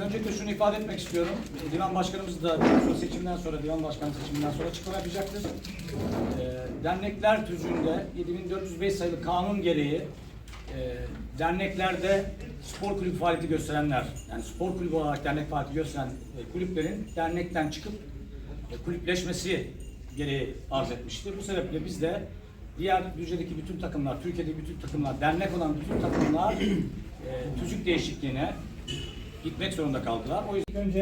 Öncelikle şunu ifade etmek istiyorum. Divan başkanımız da seçimden sonra, divan başkanı seçiminden sonra açıklama yapacaktır. E, dernekler tüzüğünde 7405 sayılı kanun gereği e, derneklerde spor kulübü faaliyeti gösterenler, yani spor kulübü olarak dernek faaliyeti gösteren e, kulüplerin dernekten çıkıp e, kulüpleşmesi gereği arz etmiştir. Bu sebeple biz de diğer Düzce'deki bütün takımlar, Türkiye'deki bütün takımlar, dernek olan bütün takımlar tüzük değişikliğine gitmek zorunda kaldılar. O yüzden önce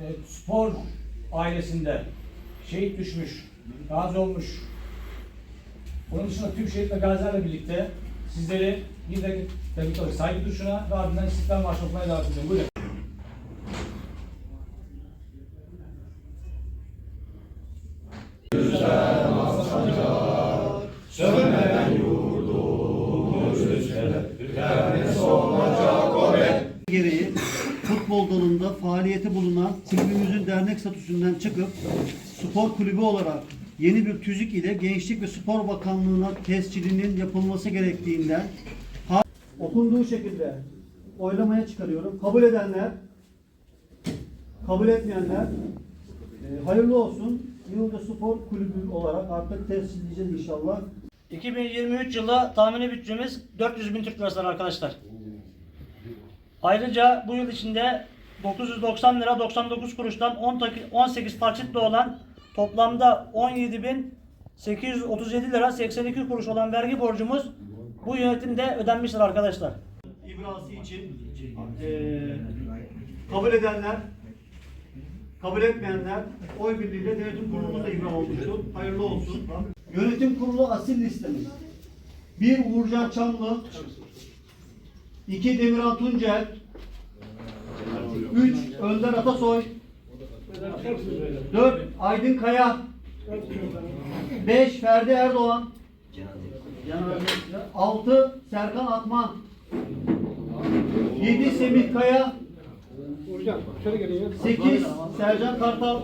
e, spor ailesinde şehit düşmüş, gazi olmuş. Onun dışında tüm şehit ve gazilerle birlikte sizleri bir dakika saygı duruşuna ve ardından İstiklal Marşı okumaya davet ediyorum. Buyurun. Faaliyeti bulunan kulübümüzün dernek statüsünden çıkıp spor kulübü olarak yeni bir tüzük ile Gençlik ve Spor Bakanlığı'na tescilinin yapılması gerektiğinden okunduğu şekilde oylamaya çıkarıyorum. Kabul edenler, kabul etmeyenler e, hayırlı olsun. Yılda Spor Kulübü olarak artık tescilleyeceğiz inşallah. 2023 yılı tahmini bütçemiz 400 bin Türk lirası arkadaşlar. Ayrıca bu yıl içinde 990 lira 99 kuruştan 10 taki- 18 taksitle olan toplamda 17 bin 837 lira 82 kuruş olan vergi borcumuz bu yönetimde ödenmiştir arkadaşlar. İbrası için eee kabul edenler, kabul etmeyenler oy birliğiyle denetim kurulumuz da ibra olmuştur. Hayırlı olsun. Yönetim kurulu asil listemiz. 1 Uğurcan Çamlı 2 Demirhan Tuncel 3 Önder Atasoy. 4 Aydın Kaya. 5 Ferdi Erdoğan. 6 Serkan Akman. 7 Semih Kaya. 8 Sercan Kartal